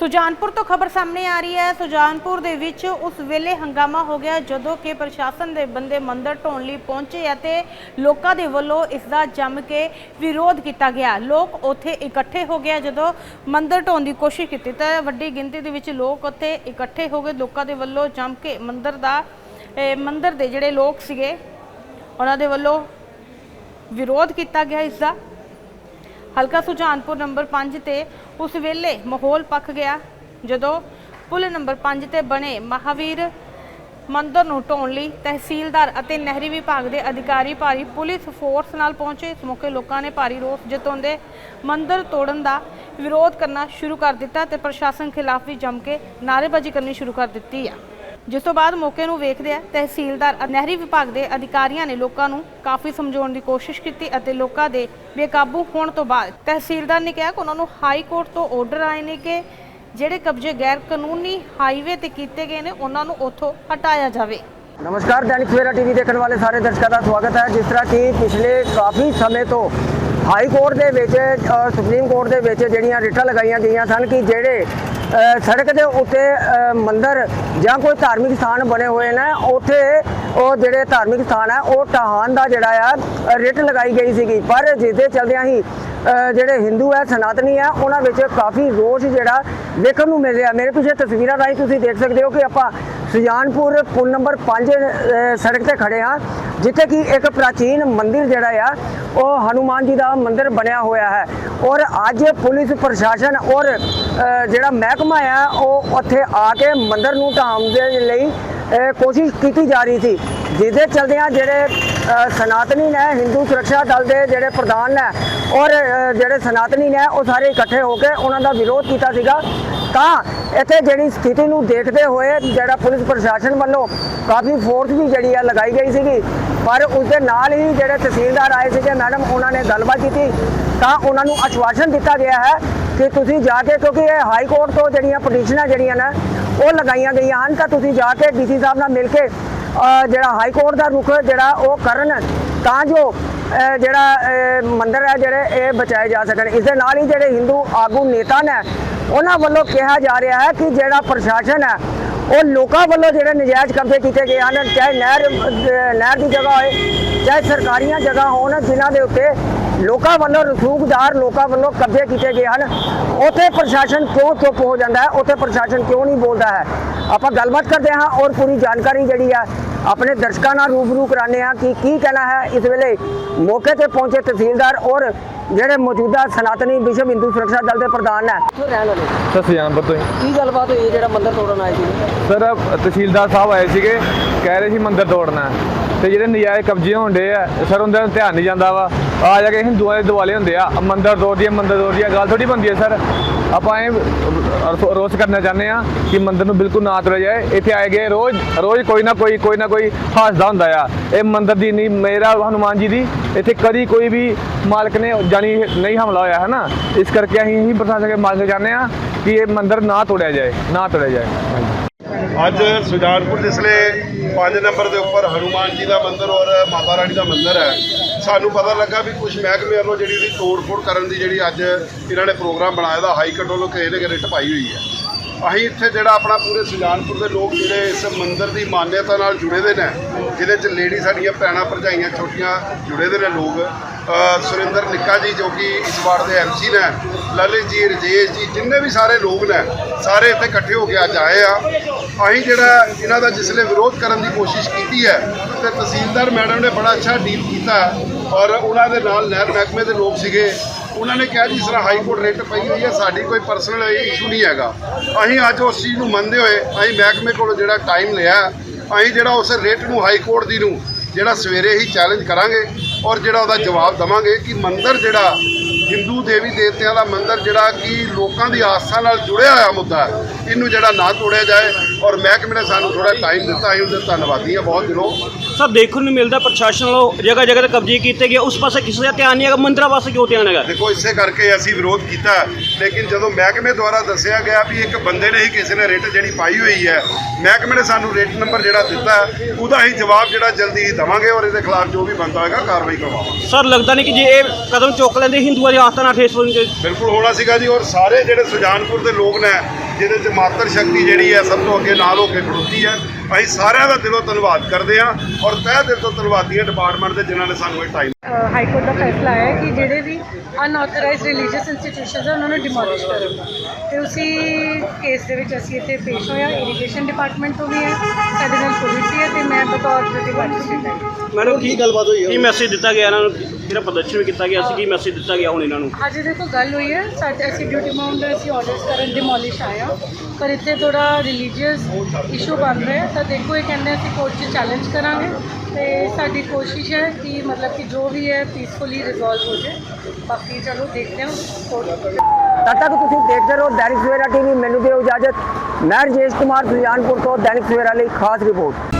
ਸੁਜਾਨਪੁਰ ਤੋਂ ਖਬਰ ਸਾਹਮਣੇ ਆ ਰਹੀ ਹੈ। ਸੁਜਾਨਪੁਰ ਦੇ ਵਿੱਚ ਉਸ ਵੇਲੇ ਹੰਗਾਮਾ ਹੋ ਗਿਆ ਜਦੋਂ ਕਿ ਪ੍ਰਸ਼ਾਸਨ ਦੇ ਬੰਦੇ ਮੰਦਰ ਢੋਣ ਲਈ ਪਹੁੰਚੇ ਅਤੇ ਲੋਕਾਂ ਦੇ ਵੱਲੋਂ ਇਸ ਦਾ ਜੰਮ ਕੇ ਵਿਰੋਧ ਕੀਤਾ ਗਿਆ। ਲੋਕ ਉੱਥੇ ਇਕੱਠੇ ਹੋ ਗਏ ਜਦੋਂ ਮੰਦਰ ਢੋਣ ਦੀ ਕੋਸ਼ਿਸ਼ ਕੀਤੀ ਤਾਂ ਵੱਡੀ ਗਿਣਤੀ ਦੇ ਵਿੱਚ ਲੋਕ ਉੱਥੇ ਇਕੱਠੇ ਹੋ ਗਏ। ਲੋਕਾਂ ਦੇ ਵੱਲੋਂ ਜੰਮ ਕੇ ਮੰਦਰ ਦਾ ਮੰਦਰ ਦੇ ਜਿਹੜੇ ਲੋਕ ਸੀਗੇ, ਉਹਨਾਂ ਦੇ ਵੱਲੋਂ ਵਿਰੋਧ ਕੀਤਾ ਗਿਆ ਇਸ ਦਾ ਹਲਕਾ ਸੁਜਾਨਪੁਰ ਨੰਬਰ 5 ਤੇ ਉਸ ਵੇਲੇ ਮਾਹੌਲ ਪੱਕ ਗਿਆ ਜਦੋਂ ਪੁਲ ਨੰਬਰ 5 ਤੇ ਬਣੇ ਮਹਾਵੀਰ ਮੰਦਰ ਨੂੰ ਢਾਉਣ ਲਈ ਤਹਿਸੀਲਦਾਰ ਅਤੇ ਨਹਿਰੀ ਵਿਭਾਗ ਦੇ ਅਧਿਕਾਰੀ ਭਾਰੀ ਪੁਲਿਸ ਫੋਰਸ ਨਾਲ ਪਹੁੰਚੇ। ਇਸ ਮੌਕੇ ਲੋਕਾਂ ਨੇ ਭਾਰੀ ਰੋਸ ਜਤਾਉਂਦੇ ਮੰਦਰ ਤੋੜਨ ਦਾ ਵਿਰੋਧ ਕਰਨਾ ਸ਼ੁਰੂ ਕਰ ਦਿੱਤਾ ਤੇ ਪ੍ਰਸ਼ਾਸਨ ਖਿਲਾਫ ਵੀ ਜੰਮ ਕੇ ਨਾਅਰੇਬਾਜ਼ੀ ਕਰਨੀ ਸ਼ੁਰੂ ਕਰ ਦਿੱਤੀ ਆ। ਜਿਸ ਤੋਂ ਬਾਅਦ ਮੌਕੇ ਨੂੰ ਵੇਖਦਿਆਂ ਤਹਿਸੀਲਦਾਰ ਨਹਿਰੀ ਵਿਭਾਗ ਦੇ ਅਧਿਕਾਰੀਆਂ ਨੇ ਲੋਕਾਂ ਨੂੰ ਕਾਫੀ ਸਮਝਾਉਣ ਦੀ ਕੋਸ਼ਿਸ਼ ਕੀਤੀ ਅਤੇ ਲੋਕਾਂ ਦੇ ਬੇਕਾਬੂ ਹੋਣ ਤੋਂ ਬਾਅਦ ਤਹਿਸੀਲਦਾਰ ਨੇ ਕਿਹਾ ਕਿ ਉਹਨਾਂ ਨੂੰ ਹਾਈ ਕੋਰਟ ਤੋਂ ਆਰਡਰ ਆਏ ਨੇ ਕਿ ਜਿਹੜੇ ਕਬਜ਼ੇ ਗੈਰ ਕਾਨੂੰਨੀ ਹਾਈਵੇ ਤੇ ਕੀਤੇ ਗਏ ਨੇ, ਉਹਨਾਂ ਨੂੰ ਉੱਥੋਂ ਹਟਾਇਆ ਜਾਵੇ। ਨਮਸਕਾਰ, ਦੈਨਿਕ ਸਵੇਰਾ ਟੀਵੀ ਦੇਖਣ ਵਾਲੇ ਸਾਰੇ ਦਰਸ਼ਕਾਂ ਦਾ ਸਵਾਗਤ ਹੈ। ਜਿਸ ਤਰ੍ਹਾਂ ਕਿ ਪਿਛਲੇ ਕਾਫੀ ਸਮੇਂ ਤੋਂ ਹਾਈ ਕੋਰਟ ਦੇ ਵਿੱਚ ਸੁਪਰੀਮ ਕੋਰਟ ਦੇ ਵਿੱਚ ਜਿਹੜੀਆਂ ਰਿਟਾਂ ਲਗਾਈਆਂ ਗਈਆਂ ਸਨ ਕਿ ਜਿਹੜੇ ਸੜਕ ਦੇ ਉੱਤੇ ਮੰਦਰ ਜਾਂ ਕੋਈ ਧਾਰਮਿਕ ਸਥਾਨ ਬਣੇ ਹੋਏ ਨੇ ਉੱਥੇ ਉਹ ਜਿਹੜੇ ਧਾਰਮਿਕ ਸਥਾਨ ਹੈ ਉਹ ਢਹਾਣ ਦਾ ਜਿਹੜਾ ਆ ਰਿਟ ਲਗਾਈ ਗਈ ਸੀਗੀ। ਪਰ ਜਿਸਦੇ ਚਲਦਿਆਂ ਹੀ ਅ, ਜਿਹੜੇ ਹਿੰਦੂ ਹੈ ਸਨਾਤਨੀ ਹੈ ਉਹਨਾਂ ਵਿੱਚ ਕਾਫੀ ਰੋਸ਼ ਜਿਹੜਾ ਵੇਖਣ ਨੂੰ ਮਿਲ ਰਿਹਾ। ਮੇਰੇ ਪਿੱਛੇ ਤਸਵੀਰਾਂ ਰਾਹੀਂ ਤੁਸੀਂ ਦੇਖ ਸਕਦੇ ਹੋ ਕਿ ਆਪਾਂ ਸੁਜਾਨਪੁਰ ਪੁਲ ਨੰਬਰ 5 ਸੜਕ ਤੇ ਖੜੇ ਹਾਂ, ਜਿੱਥੇ ਕਿ ਇੱਕ ਪ੍ਰਾਚੀਨ ਮੰਦਿਰ ਜਿਹੜਾ ਆ, ਉਹ ਹਨੂਮਾਨ ਜੀ ਦਾ ਮੰਦਿਰ ਬਣਿਆ ਹੋਇਆ ਹੈ। ਔਰ ਅੱਜ ਪੁਲਿਸ ਪ੍ਰਸ਼ਾਸਨ ਔਰ ਜਿਹੜਾ ਮਹਿਕਮਾ ਆ, ਉਹ ਉੱਥੇ ਆ ਕੇ ਮੰਦਿਰ ਨੂੰ ਢਾਉਣ ਦੇ ਲਈ ਕੋਸ਼ਿਸ਼ ਕੀਤੀ ਜਾ ਰਹੀ ਸੀ। ਜਿਹਦੇ ਚਲਦਿਆਂ ਜਿਹੜੇ ਸਨਾਤਨੀ ਨੇ, ਹਿੰਦੂ ਸੁਰੱਖਿਆ ਦਲ ਦੇ ਜਿਹੜੇ ਪ੍ਰਧਾਨ ਨੇ ਔਰ ਜਿਹੜੇ ਸਨਾਤਨੀ ਨੇ, ਉਹ ਸਾਰੇ ਇਕੱਠੇ ਹੋ ਕੇ ਉਹਨਾਂ ਦਾ ਵਿਰੋਧ ਕੀਤਾ ਸੀਗਾ। ਤਾਂ ਇੱਥੇ ਜਿਹੜੀ ਸਥਿਤੀ ਨੂੰ ਦੇਖਦੇ ਹੋਏ ਜਿਹੜਾ ਪੁਲਿਸ ਪ੍ਰਸ਼ਾਸਨ ਵੱਲੋਂ ਕਾਫੀ ਫੋਰਸ ਵੀ ਜਿਹੜੀ ਆ ਲਗਾਈ ਗਈ ਸੀਗੀ। ਪਰ ਉਸ ਦੇ ਨਾਲ ਹੀ ਜਿਹੜੇ ਤਹਿਸੀਲਦਾਰ ਆਏ ਸੀਗੇ, ਮੈਡਮ, ਉਹਨਾਂ ਨੇ ਗੱਲਬਾਤ ਕੀਤੀ। ਤਾਂ ਉਹਨਾਂ ਨੂੰ ਆਸ਼ਵਾਸਨ ਦਿੱਤਾ ਗਿਆ ਹੈ ਕਿ ਤੁਸੀਂ ਜਾ ਕੇ, ਕਿਉਂਕਿ ਇਹ ਹਾਈ ਕੋਰਟ ਤੋਂ ਜਿਹੜੀਆਂ ਪਟੀਸ਼ਨਾਂ ਜਿਹੜੀਆਂ ਨੇ, ਉਹ ਲਗਾਈਆਂ ਗਈਆਂ ਹਨ। ਤਾਂ ਤੁਸੀਂ ਜਾ ਕੇ ਡੀਸੀ ਸਾਹਿਬ ਨਾਲ ਮਿਲ ਕੇ ਜਿਹੜਾ ਹਾਈ ਕੋਰਟ ਦਾ ਰੁਖ ਜਿਹੜਾ ਉਹ ਕਰਨ ਤਾਂ ਜੋ ਅ, ਜਿਹੜਾ ਅ, ਮੰਦਿਰ ਹੈ ਜਿਹੜੇ ਇਹ ਬਚਾਏ ਜਾ ਸਕਣ। ਇਸ ਦੇ ਨਾਲ ਹੀ ਜਿਹੜੇ ਹਿੰਦੂ ਆਗੂ ਨੇਤਾ ਨੇ ਉਹਨਾਂ ਵੱਲੋਂ ਕਿਹਾ ਜਾ ਰਿਹਾ ਹੈ ਕਿ ਜਿਹੜਾ ਪ੍ਰਸ਼ਾਸਨ ਹੈ ਉਹ ਲੋਕਾਂ ਵੱਲੋਂ ਜਿਹੜੇ ਨਜਾਇਜ਼ ਕਬਜ਼ੇ ਕੀਤੇ ਗਏ ਹਨ ਚਾਹੇ ਨਹਿਰ ਨਹਿਰ ਦੀ ਜਗ੍ਹਾ ਹੋਏ ਚਾਹੇ ਸਰਕਾਰੀਆਂ ਜਗ੍ਹਾ ਹੋਣ ਜਿਨ੍ਹਾਂ ਦੇ ਉੱਤੇ ਲੋਕਾਂ ਵੱਲੋਂ ਰਸੂਖਦਾਰ ਲੋਕਾਂ ਵੱਲੋਂ ਕਬਜ਼ੇ ਕੀਤੇ ਗਏ ਹਨ। ਉੱਥੇ ਪ੍ਰਸ਼ਾਸਨ ਕਿਉਂ ਚੁੱਪ ਹੋ ਜਾਂਦਾ ਹੈ? ਉੱਥੇ ਪ੍ਰਸ਼ਾਸਨ ਕਿਉਂ ਨਹੀਂ ਬੋਲਦਾ ਹੈ? ਆਪਾਂ ਗੱਲਬਾਤ ਕਰਦੇ ਹਾਂ ਔਰ ਪੂਰੀ ਜਾਣਕਾਰੀ ਜਿਹੜੀ ਆ ਆਪਣੇ ਦਰਸ਼ਕਾਂ ਨਾਲ ਰੂਬਰੂ ਕਰਾਉਂਦੇ ਹਾਂ ਕਿ ਕੀ ਕਹਿਣਾ ਹੈ। ਇਸ ਵੇਲੇ ਮੌਕੇ ਤੇ ਪਹੁੰਚੇ ਤਹਿਸੀਲਦਾਰ ਔਰ ਜਿਹੜੇ ਮੌਜੂਦਾ ਸਨਾਤਨੀ ਵਿਸ਼ਵ ਹਿੰਦੂ ਸੁਰੱਖਿਆ ਦਲ ਦੇ ਪ੍ਰਧਾਨ ਨੇ ਕਿੱਥੋਂ ਰਹਿਣ ਵਾਲੇ। ਸਰ ਸੁਜਾਨਪੁਰ ਤੋਂ ਹੀ ਕੀ ਗੱਲਬਾਤ ਹੋਈ ਹੈ ਜਿਹੜਾ ਮੰਦਿਰ ਤੋੜਨ ਆਏ ਸੀ? ਸਰ, ਤਹਿਸੀਲਦਾਰ ਸਾਹਿਬ ਆਏ ਸੀਗੇ, ਕਹਿ ਰਹੇ ਸੀ ਮੰਦਿਰ ਤੋੜਨਾ ਹੈ। ਤੇ ਜਿਹੜੇ ਨਜਾਇਜ਼ ਕਬਜ਼ੇ ਹੁੰਦੇ ਆ, ਸਰ, ਉਹਨਾਂ ਨੂੰ ਧਿਆਨ ਨਹੀਂ ਜਾਂਦਾ ਵਾ। ਆ ਜਾ ਕੇ ਹਿੰਦੂਆਂ ਦੇ ਦਿਵਾਲੇ ਹੁੰਦੇ ਆ। ਮੰਦਿਰ ਤੋੜ ਦੀਏ ਮੰਦਿਰ ਤੋੜ ਦੀਏ ਗੱਲ ਥੋੜੀ ਬੰਦੀ ਹੈ, ਸਰ। ਆਪਾਂ ਇਹ ਰੋਸ ਕਰਨਾ ਚਾਹੁੰਦੇ ਆ ਕਿ ਮੰਦਿਰ ਨੂੰ ਬਿਲਕੁਲ ਨਾ ਤੋੜਿਆ ਜਾਏ। ਇੱਥੇ ਆਏ ਗਏ ਰੋਜ਼ ਰੋਜ਼ ਕੋਈ ਨਾ ਕੋਈ ਕੋਈ ਨਾ ਕੋਈ ਹਾਸਦਾ ਹੁੰਦਾ ਆ। ਇਹ ਮੰਦਿਰ ਦੀ ਨਹੀਂ, ਮੇਰਾ ਹਨੂਮਾਨ ਜੀ ਦੀ, ਇੱਥੇ ਕਦੀ ਕੋਈ ਵੀ ਮਾਲਕ ਨੇ ਜਾਨੀ ਨਹੀਂ ਹਮਲਾ ਹੋਇਆ ਹੈ ਨਾ ਇਸ ਕਰਕੇ ਅਸੀਂ ਇਹੀ ਪ੍ਰਸ਼ਾਸਨ ਕੇ ਮੰਗ ਚਾਹੁੰਦੇ ਆ ਕਿ ਇਹ ਮੰਦਿਰ ਨਾ ਤੋੜਿਆ ਜਾਏ, ਨਾ ਤੋੜਿਆ ਜਾਏ। ਅੱਜ ਸੁਜਾਨਪੁਰ ਜਿਸਲੇ 5 ਨੰਬਰ ਦੇ ਉੱਪਰ ਹਨੂਮਾਨ ਜੀ ਦਾ ਮੰਦਿਰ ਔਰ ਮਾਤਾ ਰਾਣੀ ਦਾ ਮੰਦਿਰ ਹੈ। ਸਾਨੂੰ ਪਤਾ ਲੱਗਾ ਵੀ ਕੁਝ ਮਹਿਕਮੇ ਵੱਲੋਂ ਜਿਹੜੀ ਉਹਦੀ ਤੋੜ-ਫੋੜ ਕਰਨ ਦੀ ਜਿਹੜੀ ਅੱਜ ਇਹਨਾਂ ਨੇ ਪ੍ਰੋਗਰਾਮ ਬਣਾਇਆ ਦਾ ਹਾਈ ਕੋਰਟ ਵੱਲੋਂ ਕਿਸੇ ਨੇ ਰਿਟ ਪਾਈ ਹੋਈ ਹੈ। ਅਸੀਂ ਇੱਥੇ ਜਿਹੜਾ ਆਪਣਾ ਪੂਰੇ ਸੁਜਾਨਪੁਰ ਦੇ ਲੋਕ ਜਿਹੜੇ ਇਸ ਮੰਦਿਰ ਦੀ ਮਾਨਯਤਾ ਨਾਲ ਜੁੜੇ ਦੇ ਨੇ, ਜਿਹਦੇ ਚ ਲੇਡੀ ਸਾਡੀਆਂ ਭੈਣਾਂ ਭਰਜਾਈਆਂ ਛੋਟੀਆਂ ਜੁੜੇ ਦੇ ਨੇ ਲੋਕ। ਸੁਰਿੰਦਰ ਨਿੱਕਾ ਜੀ ਜੋ ਕਿ ਇਸ ਵਾਰ ਦੇ ਐਮਸੀ ਨੇ, ਲਲਿਤ ਜੀ, ਰਜੇਸ਼ ਜੀ, ਜਿੰਨੇ ਵੀ ਸਾਰੇ ਲੋਕ ਨੇ, ਸਾਰੇ ਇੱਥੇ ਇਕੱਠੇ ਹੋ ਕੇ ਅੱਜ ਆਏ ਆ। ਅਸੀਂ ਜਿਹੜਾ ਇਹਨਾਂ ਦਾ ਜਿਸਲੇ ਵਿਰੋਧ ਕਰਨ ਦੀ ਕੋਸ਼ਿਸ਼ ਕੀਤੀ ਹੈ, ਤੇ ਤਹਿਸੀਲਦਾਰ ਮੈਡਮ ਨੇ ਬੜਾ ਅੱਛਾ ਡੀਲ ਕੀਤਾ ਔਰ ਉਹਨਾਂ ਦੇ ਨਾਲ ਨਹਿਰ ਮਹਿਕਮੇ ਦੇ ਲੋਕ ਸੀਗੇ। ਉਹਨਾਂ ਨੇ ਕਿਹਾ ਜਿਸ ਤਰ੍ਹਾਂ ਹਾਈ ਕੋਰਟ ਰੇਟ ਪਈ ਹੋਈ ਹੈ, ਸਾਡੀ ਕੋਈ ਪਰਸਨਲ ਇਸ਼ੂ ਨਹੀਂ ਹੈਗਾ। ਅਸੀਂ ਅੱਜ ਉਸ ਚੀਜ਼ ਨੂੰ ਮੰਨਦੇ ਹੋਏ, ਅਸੀਂ ਮਹਿਕਮੇ ਕੋਲੋਂ ਜਿਹੜਾ ਟਾਈਮ ਲਿਆ, ਅਸੀਂ ਜਿਹੜਾ ਉਸ ਰੇਟ ਨੂੰ ਹਾਈ ਕੋਰਟ ਦੀ ਨੂੰ ਜਿਹੜਾ ਸਵੇਰੇ ਹੀ ਚੈਲੰਜ ਕਰਾਂਗੇ ਔਰ ਜਿਹੜਾ ਉਹਦਾ ਜਵਾਬ ਦਵਾਂਗੇ ਕਿ ਮੰਦਰ ਜਿਹੜਾ ਹਿੰਦੂ ਦੇਵੀ ਦੇਵਤਿਆਂ ਦਾ ਮੰਦਰ ਜਿਹੜਾ ਕਿ ਲੋਕਾਂ ਦੀ ਆਸਥਾ ਨਾਲ ਜੁੜਿਆ ਹੋਇਆ ਮੁੱਦਾ ਹੈ, ਇਹਨੂੰ ਜਿਹੜਾ ਨਾ ਤੋੜਿਆ ਜਾਏ ਔਰ ਮਹਿਕਮੇ ਨੇ ਸਾਨੂੰ ਥੋੜਾ ਟਾਈਮ ਦਿੱਤਾ, ਅਸੀਂ ਉਹਦੇ ਧੰਨਵਾਦੀ ਹਾਂ ਬਹੁਤ ਦਿਲੋਂ ਸਭ ਦੇਖਣ ਨੂੰ ਮਿਲਦਾ ਪ੍ਰਸ਼ਾਸਨ ਵੱਲੋਂ ਜਗ੍ਹਾ ਜਗ੍ਹਾ ਤੇ ਕਬਜ਼ੇ ਕੀਤੇ ਗਏ ਉਸ ਪਾਸੇ ਕਿਸੇ ਦਾ ਧਿਆਨ ਨਹੀਂ ਹੈਗਾ ਮੰਦਰਾਂ ਪਾਸੇ ਕਿਉਂ ਧਿਆਨ ਹੈਗਾ? ਦੇਖੋ ਇਸੇ ਕਰਕੇ ਅਸੀਂ ਵਿਰੋਧ ਕੀਤਾ ਲੇਕਿਨ ਜਦੋਂ ਮਹਿਕਮੇ ਦੁਆਰਾ ਦੱਸਿਆ ਗਿਆ ਵੀ ਇੱਕ ਬੰਦੇ ਨੇ ਹੀ ਕਿਸੇ ਨੇ ਰਿਟ ਜਿਹੜੀ ਪਾਈ ਹੋਈ ਹੈ ਮਹਿਕਮੇ ਨੇ ਸਾਨੂੰ ਰੇਟ ਨੰਬਰ ਜਿਹੜਾ ਦਿੱਤਾ ਉਹਦਾ ਹੀ ਜਵਾਬ ਜਿਹੜਾ ਜਲਦੀ ਹੀ ਦਵਾਂਗੇ ਔਰ ਇਹਦੇ ਖਿਲਾਫ ਜੋ ਵੀ ਬਣਦਾ ਹੋਏਗਾ ਕਾਰਵਾਈ ਕਰਵਾਵਾਂਗੇ। ਸਰ ਲੱਗਦਾ ਨਹੀਂ ਕਿ ਜੇ ਇਹ ਕਦਮ ਚੁੱਕ ਲੈਂਦੇ ਹਿੰਦੂਆਂ ਦੀ ਆਸਥਾ ਨਾਲ ਠੇਸ ਬਿਲਕੁਲ ਹੋਣਾ ਸੀਗਾ ਜੀ ਔਰ ਸਾਰੇ ਜਿਹੜੇ ਸੁਜਾਨਪੁਰ ਦੇ ਲੋਕ ਨੇ ਜਿਹਦੇ 'ਚ ਮਾਤਰ ਸ਼ਕਤੀ ਜਿਹੜੀ ਹੈ ਸਭ ਤੋਂ ਅੱਗੇ ਨਾਲ ਹੋ ਕੇ ਖੜੋਤੀ ਹੈ। ਅਸੀਂ ਸਾਰਿਆਂ ਦਾ ਦਿਲੋਂ ਧੰਨਵਾਦ ਕਰਦੇ ਹਾਂ ਔਰ ਤਹਿ ਦਿਲ ਤੋਂ ਧੰਨਵਾਦੀ ਹਾਂ ਡਿਪਾਰਟਮੈਂਟ ਦੇ ਜਿਨ੍ਹਾਂ ਨੇ ਸਾਨੂੰ ਇਹ ਟਾਈਮ ਹਾਈ ਕੋਰਟ ਦਾ ਫੈਸਲਾ ਹੈ ਕਿ ਜਿਹੜੇ ਵੀ ਅਨਆਥੋਰਾਈਜ਼ਡ ਰਿਲੀਜੀਅਸ ਇੰਸਟੀਟਿਊਸ਼ਨਸ ਆ ਉਹਨਾਂ ਨੂੰ ਡਿਮੋਲਿਸ਼ ਕਰੋ ਤੇ ਉਸੇ ਕੇਸ ਦੇ ਵਿੱਚ ਅਸੀਂ ਇੱਥੇ ਪੇਸ਼ ਹੋਇਆ ਇਰੀਗੇਸ਼ਨ ਡਿਪਾਰਟਮੈਂਟ ਤੋਂ ਵੀ ਹੈ ਸਾਡੇ ਨਾਲ ਪੁਲਿਸ ਵੀ ਹੈ ਤੇ ਮੈਂ ਬਤੌਰ ਮੈਜਿਸਟ੍ਰੇਟ ਹਾਂ। ਮੈਡਮ ਕੀ ਗੱਲਬਾਤ ਹੋਈ ਕੀ ਮੈਸੇਜ ਦਿੱਤਾ ਗਿਆ ਇਹਨਾਂ ਨੂੰ? ਜਿਹੜਾ ਪ੍ਰਦਰਸ਼ਨ ਵੀ ਕੀਤਾ ਗਿਆ ਸੀ ਕੀ ਮੈਸੇਜ ਦਿੱਤਾ ਗਿਆ ਹੁਣ ਇਹਨਾਂ ਨੂੰ? ਅੱਜ ਦੇਖੋ ਗੱਲ ਹੋਈ ਹੈ ਸਾਡੇ ਅਸੀਂ ਡਿਊਟੀ ਮਾਉਂਟ ਦਾ ਅਸੀਂ ਆਰਡਰਸ ਕਰਨ ਡਿਮੋਲਿਸ਼ ਆਇਆ ਪਰ ਇੱਥੇ ਥੋੜਾ ਰਿਲੀਜੀਅਸ ਇਸ਼ੂ ਬਣ ਰਿਹਾ ਹੈ। ਤਾਂ ਦੇਖੋ ਇਹ ਕਹਿੰਦੇ ਅਸੀਂ ਕੋਰਟ 'ਚ ਚੈਲੰਜ ਕਰਾਂਗੇ। ਤੇ ਸਾਡੀ ਕੋਸ਼ਿਸ਼ ਹੈ ਕਿ ਮਤਲਬ ਕਿ ਜੋ ਵੀ ਹੈ ਪੀਸਫੁਲੀ ਰਿਜ਼ੋਲਵ ਹੋ ਜਾਏ। ਬਾਕੀ ਚਲੋ ਦੇਖਦੇ ਹਾਂ। ਕੋਰਟ ਤਦ ਤੱਕ ਤੁਸੀਂ ਦੇਖਦੇ ਰਹੋ ਦੈਨਿਕ ਸਵੇਰਾ ਟੀਵੀ, ਮੈਨੂੰ ਦਿਓ ਇਜਾਜ਼ਤ। ਮੈਂ ਰਜੇਸ਼ ਕੁਮਾਰ, ਸੁਜਾਨਪੁਰ ਤੋਂ ਦੈਨਿਕ ਸਵੇਰਾ ਲਈ ਖਾਸ ਰਿਪੋਰਟ।